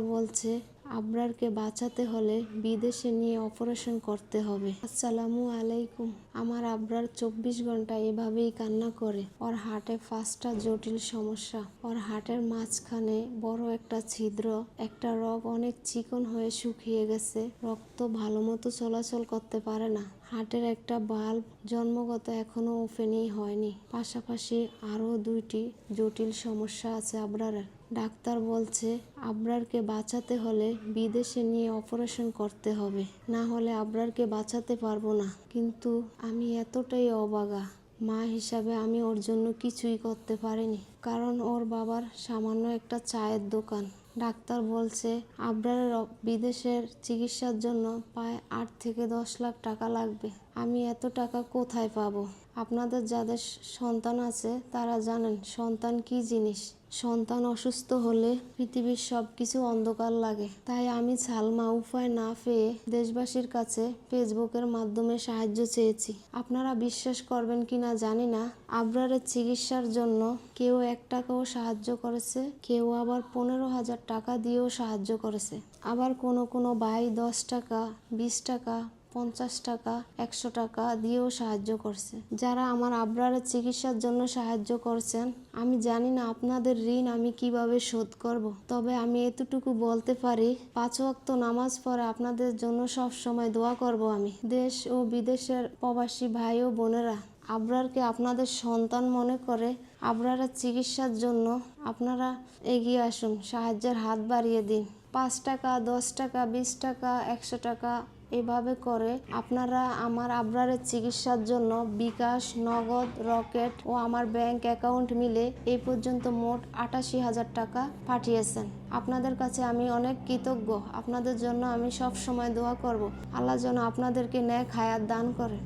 বলছে আবরারকে বাঁচাতে হলে বিদেশে নিয়ে অপারেশন করতে হবে। আসসালামু আলাইকুম। আমার আবরার চব্বিশ ঘণ্টা এভাবেই কান্না করে। ওর হার্টে পাঁচটা জটিল সমস্যা। ওর হার্টের মাঝখানে বড় একটা ছিদ্র, একটা রগ অনেক চিকন হয়ে শুকিয়ে গেছে। রক্ত ভালো মতো চলাচল করতে পারে না। হার্টের একটা বাল্ব জন্মগত এখনও ওপেনই হয়নি। পাশাপাশি আরও দুইটি জটিল সমস্যা আছে আবরারের। ডাক্তার বলছে, আবরারকে বাঁচাতে হলে বিদেশে নিয়ে অপারেশন করতে হবে। না হলে আবরারকে বাঁচাতে পারব না। কিন্তু আমি এতটাই অবাগা। মা হিসাবে আমি ওর জন্য কিছুই করতে পারিনি। কারণ ওর বাবার সামান্য একটা চায়ের দোকান। ডাক্তার বলছে, আবরারের বিদেশের চিকিৎসার জন্য প্রায় আট থেকে দশ লাখ টাকা লাগবে। আমি এত টাকা কোথায় পাবো? আপনাদের যাদের সন্তান আছে, তারা জানেন সন্তান কি জিনিস। সন্তান অসুস্থ হলে পৃথিবীর সব কিছু অন্ধকার লাগে। তাই আমি সালমা উপায় না পেয়ে দেশবাসীর কাছে ফেসবুকের মাধ্যমে সাহায্য চেয়েছি। আপনারা বিশ্বাস করবেন কি না জানি না। আবরারের চিকিৎসার জন্য কেউ এক টাকাও সাহায্য করেছে, কেউ আবার পনেরো হাজার টাকা দিয়েও সাহায্য করেছে। আবার কোনো কোনো ভাই দশ টাকা, বিশ টাকা, পঞ্চাশ টাকা, একশো টাকা দিয়েও সাহায্য করছে। যারা আমার আবরারের চিকিৎসার জন্য সাহায্য করছেন, আমি জানি না আপনাদের ঋণ আমি কীভাবে শোধ করব। তবে আমি এতটুকু বলতে পারি, পাঁচ ওয়াক্ত নামাজ পড়ে আপনাদের জন্য সব সময় দোয়া করব আমি। দেশ ও বিদেশের প্রবাসী ভাই ও বোনেরা আবরারকে আপনাদের সন্তান মনে করে? আবরারের চিকিৎসার জন্য আপনারা এগিয়ে আসুন, সাহায্যের হাত বাড়িয়ে দিন। পাঁচ টাকা, দশ টাকা, বিশ টাকা, একশো টাকা এভাবে করে আপনারা আমার আবরারের চিকিৎসার জন্য বিকাশ, নগদ, রকেট ও আমার ব্যাংক অ্যাকাউন্ট মিলে এই পর্যন্ত মোট আটাশি হাজার টাকা পাঠিয়েছেন। আপনাদের কাছে আমি অনেক কৃতজ্ঞ। আপনাদের জন্য আমি সব সময় দোয়া করব। আল্লাহ যেন আপনাদেরকে ন্যাক হায়াত দান করে।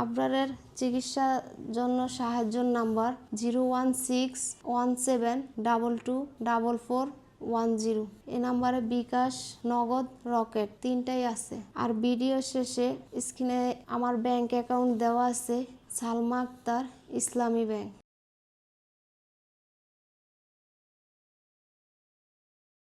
আবরারের চিকিৎসার জন্য সাহায্যের number zero one six one seven double two double four one zero. এ নাম্বারে বিকাশ নগদ রকেট তিনটাই আছে। আর ভিডিও শেষে স্ক্রিনে আমার ব্যাংক অ্যাকাউন্ট দেওয়া আছে সালমা আক্তার ইসলামী ব্যাংক।